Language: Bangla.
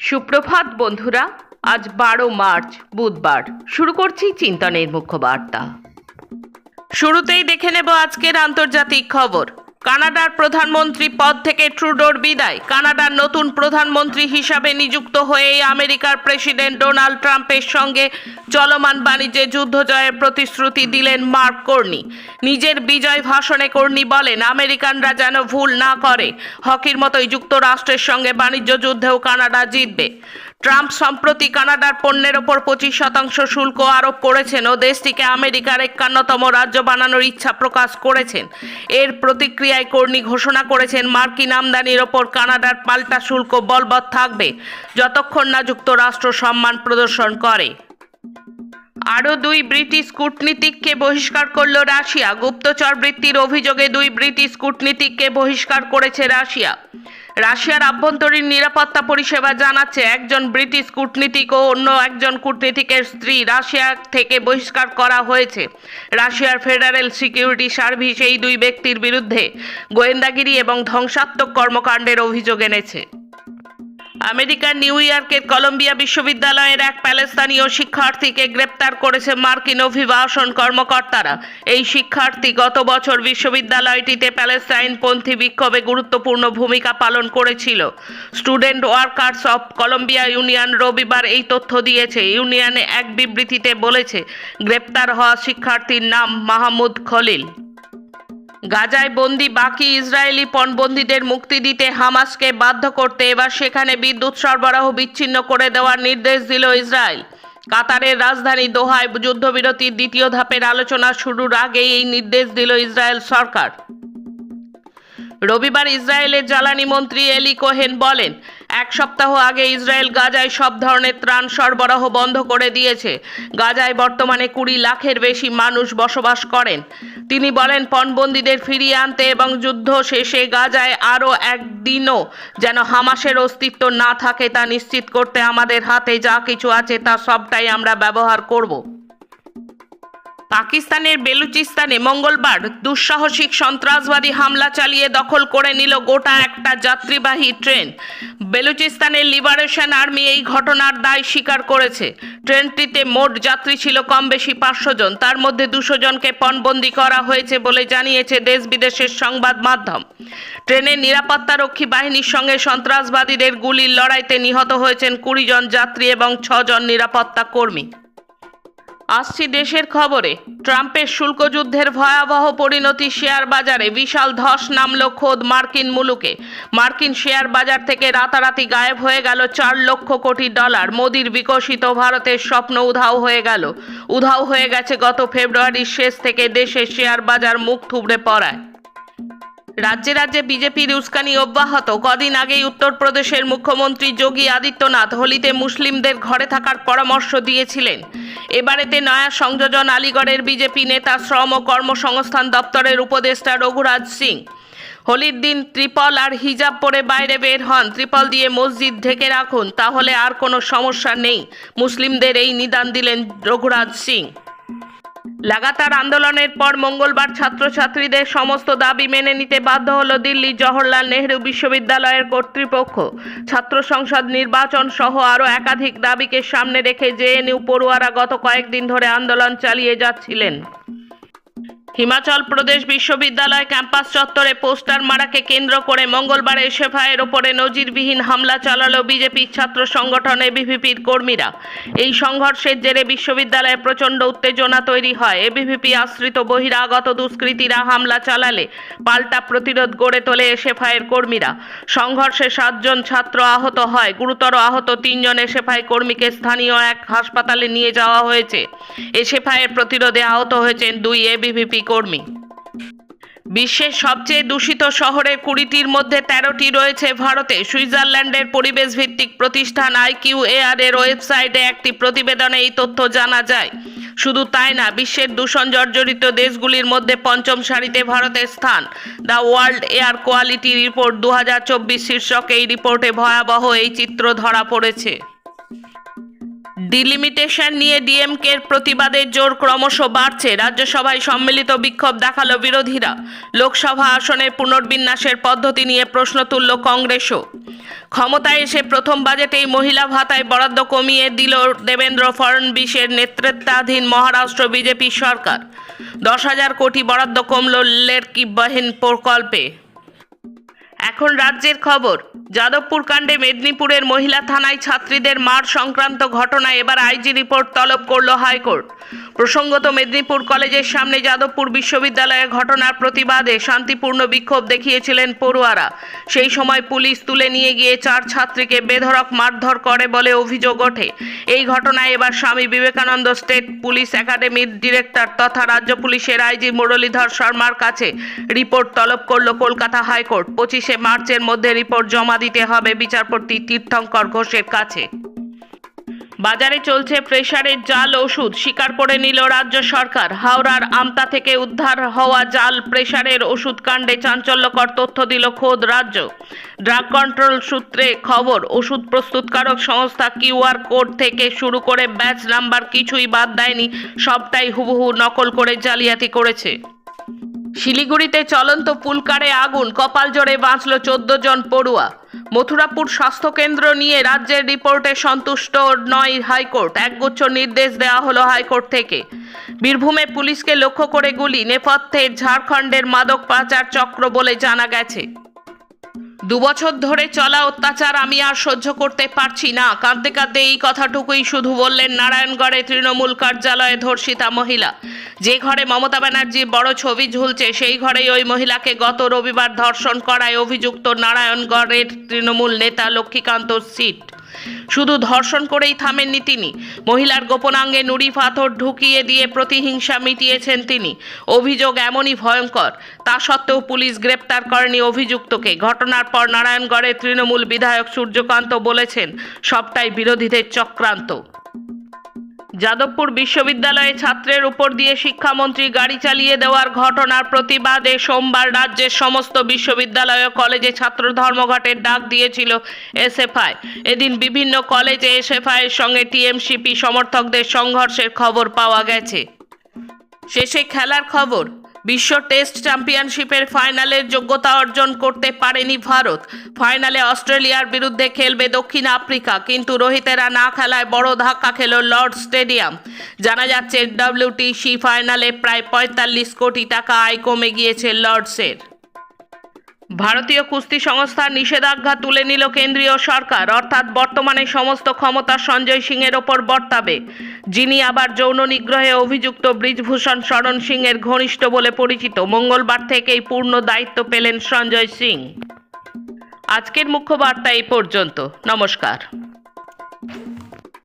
সুপ্রভাত বন্ধুরা, আজ বারো মার্চ, বুধবার। শুরু করছি চিন্তনের মুখ্য বার্তা। শুরুতেই দেখে নেব আজকের আন্তর্জাতিক খবর। কানাডার প্রধানমন্ত্রী পদ থেকে ট্রুডোর বিদায়। কানাডার নতুন প্রধানমন্ত্রী হিসাবে নিযুক্ত হয়ে আমেরিকার প্রেসিডেন্ট ডোনাল্ড ট্রাম্পের সঙ্গে চলমান বাণিজ্যে যুদ্ধ জয়ের প্রতিশ্রুতি দিলেন মার্ক কর্নি। নিজের বিজয় ভাষণে কর্নি বলেন, আমেরিকানরা যেন ভুল না করে। হকির মতোই যুক্তরাষ্ট্রের সঙ্গে বাণিজ্য যুদ্ধেও কানাডা জিতবে। ট্রাম্প সম্প্রতি কানাডার পণ্যের ওপর পঁচিশ শতাংশ শুল্ক আরোপ করেছেন ও দেশটিকে আমেরিকার একান্নতম রাজ্য বানানোর ইচ্ছা প্রকাশ করেছেন। এর প্রতিক্রিয়ায় কর্নি ঘোষণা করেছেন মার্কিন আমদানির ওপর কানাডার পাল্টা শুল্ক বলবৎ থাকবে, যতক্ষণ না যুক্তরাষ্ট্র সম্মান প্রদর্শন করে। আরও দুই ব্রিটিশ কূটনীতিককে বহিষ্কার করল রাশিয়া। গুপ্তচর বৃত্তির অভিযোগে দুই ব্রিটিশ কূটনীতিককে বহিষ্কার করেছে রাশিয়া। রাশিয়ার আভ্যন্তরীণ নিরাপত্তা পরিষেবা জানাচ্ছে একজন ব্রিটিশ কূটনীতিক ও অন্য একজন কূটনীতিকের স্ত্রী রাশিয়া থেকে বহিষ্কার করা হয়েছে। রাশিয়ার ফেডারেল সিকিউরিটি সার্ভিস এই দুই ব্যক্তির বিরুদ্ধে গোয়েন্দাগিরি এবং ধ্বংসাত্মক কর্মকাণ্ডের অভিযোগ এনেছে। আমেরিকার নিউ ইয়র্কের কলম্বিয়া বিশ্ববিদ্যালয়ের এক প্যালেস্তানীয় শিক্ষার্থীকে গ্রেপ্তার করেছে মার্কিন অভিবাসন কর্মকর্তারা। এই শিক্ষার্থী গত বছর বিশ্ববিদ্যালয়টিতে প্যালেস্তাইনপন্থী বিক্ষোভে গুরুত্বপূর্ণ ভূমিকা পালন করেছিল। Student workers of Columbia union রবিবার এই তথ্য দিয়েছে। ইউনিয়নে এক বিবৃতিতে বলেছে, গ্রেপ্তার হওয়া শিক্ষার্থীর নাম মাহমুদ খলিল। গাজায় বন্দি বাকি ইসরায়েলি পণবন্দীদের মুক্তি দিতে হামাসকে বাধ্য করতে এবার সেখানে বিদ্যুৎ সরবরাহ বিচ্ছিন্ন করে দেওয়ার নির্দেশ দিল ইসরায়েল। কাতারের রাজধানী দোহায় যুদ্ধবিরতির দ্বিতীয় ধাপের আলোচনা শুরুর আগেই এই নির্দেশ দিল ইসরায়েল সরকার। রবিবার ইসরায়েলের জ্বালানি মন্ত্রী এলি কোহেন বলেন, এক সপ্তাহ আগে ইসরায়েল গাজায় সব ধরনের ত্রাণ সরবরাহ বন্ধ করে দিয়েছে। গাজায় বর্তমানে কুড়ি লাখের বেশি মানুষ বসবাস করেন। তিনি বলেন, পণবন্দীদের ফিরিয়ে আনতে এবং যুদ্ধ শেষে গাজায় আরও একদিনও যেন হামাসের অস্তিত্ব না থাকে, তা নিশ্চিত করতে আমাদের হাতে যা কিছু আছে, তা সবটাই আমরা ব্যবহার করব। পাকিস্তানের বেলুচিস্তানে মঙ্গলবার দুঃসাহসিক সন্ত্রাসবাদী হামলা চালিয়ে দখল করে নিল গোটা একটা যাত্রীবাহী ট্রেন। বেলুচিস্তানের লিবারেশন আর্মি এই ঘটনার দায় স্বীকার করেছে। ট্রেনটিতে মোট যাত্রী ছিল কম বেশি পাঁচশো জন। তার মধ্যে দুশো জনকে পণবন্দি করা হয়েছে বলে জানিয়েছে দেশ বিদেশের সংবাদ মাধ্যম। ট্রেনের নিরাপত্তারক্ষী বাহিনীর সঙ্গে সন্ত্রাসবাদীদের গুলির লড়াইতে নিহত হয়েছেন কুড়ি জন যাত্রী এবং ছজন নিরাপত্তা কর্মী। আসছি দেশের খবরে। ট্রাম্পের শুল্ক যুদ্ধের ভয়াবহ পরিণতি শেয়ার বাজারে বিশাল ধস নামল খোদ মার্কিন মুলুকে। মার্কিন শেয়ার বাজার থেকে রাতারাতি গায়েব হয়ে গেল চার লক্ষ কোটি ডলার। মোদির বিকশিত ভারতের স্বপ্ন উধাও হয়ে গেল। উধাও হয়ে গেছে গত ফেব্রুয়ারির শেষ থেকে দেশের শেয়ার বাজার মুখ থুবড়ে পড়ায়। রাজ্যে রাজ্যে বিজেপির উস্কানি অব্যাহত। কদিন আগেই উত্তরপ্রদেশের মুখ্যমন্ত্রী যোগী আদিত্যনাথ হোলিতে মুসলিমদের ঘরে থাকার পরামর্শ দিয়েছিলেন। এবারেতে নয়া সংযোজন আলিগড়ের বিজেপি নেতা শ্রম ও কর্মসংস্থান দপ্তরের উপদেষ্টা রঘুরাজ সিং। হোলির দিন ত্রিপল আর হিজাব পরে বাইরে বের হন। ত্রিপল দিয়ে মসজিদ ঢেকে রাখুন, তাহলে আর কোনো সমস্যা নেই। মুসলিমদের এই নিদান দিলেন রঘুরাজ সিং। লাগাতার আন্দোলনের পর মঙ্গলবার ছাত্রছাত্রীদের সমস্ত দাবি মেনে নিতে বাধ্য হল দিল্লি জওহরলাল নেহরু বিশ্ববিদ্যালয়ের কর্তৃপক্ষ। ছাত্র সংসদ নির্বাচন সহ আরও একাধিক দাবিকে সামনে রেখে জেএনইউ পড়ুয়ারা গত কয়েকদিন ধরে আন্দোলন চালিয়ে যাচ্ছিলেন। হিমাচল প্রদেশ বিশ্ববিদ্যালয় ক্যাম্পাস চত্বরে পোস্টার মারাকে কেন্দ্র করে মঙ্গলবার এসএফআইয়ের ওপরে নজিরবিহীন হামলা চালালো বিজেপির ছাত্র সংগঠন এবিভিপির কর্মীরা। এই সংঘর্ষের জেরে বিশ্ববিদ্যালয়ে প্রচণ্ড উত্তেজনা তৈরি হয়। এবিভিপি আশ্রিত বহিরাগত দুষ্কৃতীরা হামলা চালালে পাল্টা প্রতিরোধ গড়ে তোলে এসএফআইয়ের কর্মীরা। সংঘর্ষে সাতজন ছাত্র আহত হয়। গুরুতর আহত তিনজন এসএফআই কর্মীকে স্থানীয় এক হাসপাতালে নিয়ে যাওয়া হয়েছে। এসএফআইয়ের প্রতিরোধে আহত হয়েছেন দুই এবিভিপি কর্মী। বিশ্বের সবচেয়ে দূষিত শহরের কুড়িটির মধ্যে তেরোটি রয়েছে ভারতে। সুইজারল্যান্ডের পরিবেশ ভিত্তিক প্রতিষ্ঠান আইকিউ এআর এর ওয়েবসাইটে একটি প্রতিবেদনে এই তথ্য জানা যায়। শুধু তাই না, বিশ্বের দূষণ জর্জরিত দেশগুলির মধ্যে পঞ্চম সারিতে ভারতের স্থান। The world air quality report দু হাজার চব্বিশ শীর্ষক এই রিপোর্টে ভয়াবহ এই চিত্র ধরা পড়েছে। ডিলিমিটেশন নিয়ে ডিএমকের প্রতিবাদের জোর ক্রমশ বাড়ছে। রাজ্যসভায় সম্মিলিত বিক্ষোভ দেখাল বিরোধীরা। লোকসভা আসনের পুনর্বিন্যাসের পদ্ধতি নিয়ে প্রশ্ন তুলল কংগ্রেসও। ক্ষমতায় এসে প্রথম বাজেটেই মহিলা ভাতায় বরাদ্দ কমিয়ে দিল দেবেন্দ্র ফড়নবিসের নেতৃত্বাধীন মহারাষ্ট্র বিজেপি সরকার। দশ হাজার কোটি বরাদ্দ কমল লেরকি বহিন প্রকল্পে এখন রাজ্যের খবর, যাদবপুর কাণ্ডে মেদিনীপুরের মহিলা থানায় ছাত্রীদের মার সংক্রান্ত ঘটনায় এবার আইজি রিপোর্ট তলব করল হাইকোর্ট। প্রসঙ্গত মেদিনীপুর কলেজের সামনে যাদবপুর বিশ্ববিদ্যালয়ের ঘটনার প্রতিবাদে শান্তিপূর্ণ বিক্ষোভ দেখিয়েছিলেন পড়ুয়ারা। সেই সময় পুলিশ তুলে নিয়ে গিয়ে চার ছাত্রীকে বেধড়ক মারধর করে বলে অভিযোগ ওঠে। এই ঘটনায় এবার স্বামী বিবেকানন্দ স্টেট পুলিশ একাডেমির ডিরেক্টর তথা রাজ্য পুলিশের আইজি মুরলীধর শর্মার কাছে রিপোর্ট তলব করল কলকাতা হাইকোর্ট। পঁচিশে মার্চের মধ্যে রিপোর্ট জমা দিতে হবে বিচারপতি তীর্থঙ্কর ঘোষের কাছে। বাজারে চলছে প্রেসারের জাল ওষুধ। স্বীকার করে নিল রাজ্য সরকার। হাওড়ার আমতা থেকে উদ্ধার হওয়া জাল প্রেসারের ওষুধ কাণ্ডে চাঞ্চল্যকর তথ্য দিল খোদ রাজ্য। ড্রাগ কন্ট্রোল সূত্রে খবর, ওষুধ প্রস্তুতকারক সংস্থা কিউআর কোড থেকে শুরু করে ব্যাচ নাম্বার কিছুই বাদ দেয়নি, সবটাই হুবহু নকল করে জালিয়াতি করেছে। শিলিগুড়িতে চলন্ত পুলকারে আগুন, কপাল জোরে বাঁচল চোদ্দ জন পড়ুয়া। মথুরাপুর স্বাস্থ্যকেন্দ্র নিয়ে রাজ্যের রিপোর্টে সন্তুষ্ট নয় হাইকোর্ট। একগুচ্ছ নির্দেশ দেওয়া হলো হাইকোর্ট থেকে। বীরভূমে পুলিশকে লক্ষ্য করে গুলি নেপথ্যে ঝাড়খণ্ডের মাদক পাচার চক্র বলে জানা গেছে। দুবছর ধরে চলা অত্যাচার আমি আর সহ্য করতে পারছি না। কাঁদতে কাঁদতে এই কথাটুকুই শুধু বললেন নারায়ণগড়ে তৃণমূল কার্যালয়ে ধর্ষিতা মহিলা। যে ঘরে মমতা ব্যানার্জির বড় ছবি ঝুলছে, সেই ঘরেই ওই মহিলাকে গত রবিবার ধর্ষণ করায় অভিযুক্ত নারায়ণগড়ের তৃণমূল নেতা লক্ষ্মীকান্ত সিট। শুধু ধর্ষণ করেই থামেননি তিনি। মহিলার গোপনাঙ্গে নুড়ি পাথর ঢুকিয়ে দিয়ে প্রতিহিংসা মিটিয়েছেন তিনি। অভিযোগ এমনই ভয়ঙ্কর। তা সত্ত্বেও পুলিশ গ্রেপ্তার করেনি অভিযুক্তকে। ঘটনার পর নারায়ণগড়ের তৃণমূল বিধায়ক সূর্যকান্ত বলেছেন, সবটাই বিরোধীদের চক্রান্ত। যাদবপুর বিশ্ববিদ্যালয়ে ছাত্রের উপর দিয়ে শিক্ষামন্ত্রী গাড়ি চালিয়ে দেওয়ার ঘটনার প্রতিবাদে সোমবার রাজ্যের সমস্ত বিশ্ববিদ্যালয় ও কলেজে ছাত্র ধর্মঘটের ডাক দিয়েছিল এসএফআই। এদিন বিভিন্ন কলেজে এসএফআই এর সঙ্গে টিএমসিপি সমর্থকদের সংঘর্ষের খবর পাওয়া গেছে। শেষে খেলার খবর। বিশ্ব টেস্ট চ্যাম্পিয়নশিপের ফাইনালের যোগ্যতা অর্জন করতে পারেনি ভারত। ফাইনালে অস্ট্রেলিয়ার বিরুদ্ধে খেলবে দক্ষিণ আফ্রিকা, কিন্তু রোহিতেরা না খেলায় বড় ধাক্কা খেল লর্ড স্টেডিয়াম। জানা যাচ্ছে, ডাব্লিউটিসি ফাইনালে প্রায় পঁয়তাল্লিশ কোটি টাকা আয় কমে গিয়েছে লর্ডসের। ভারতীয় কুস্তি সংস্থার নিষেধাজ্ঞা তুলে নিল কেন্দ্রীয় সরকার, অর্থাৎ বর্তমানে সমস্ত ক্ষমতা সঞ্জয় সিংয়ের ওপর বর্তাবে। যিনি আবার যৌন নিগ্রহে অভিযুক্ত ব্রিজভূষণ শরণ সিংয়ের ঘনিষ্ঠ বলে পরিচিত। মঙ্গলবার থেকেই পূর্ণ দায়িত্ব পেলেন সঞ্জয় সিং। আজকের মুখ্য বার্তা এই পর্যন্ত। নমস্কার।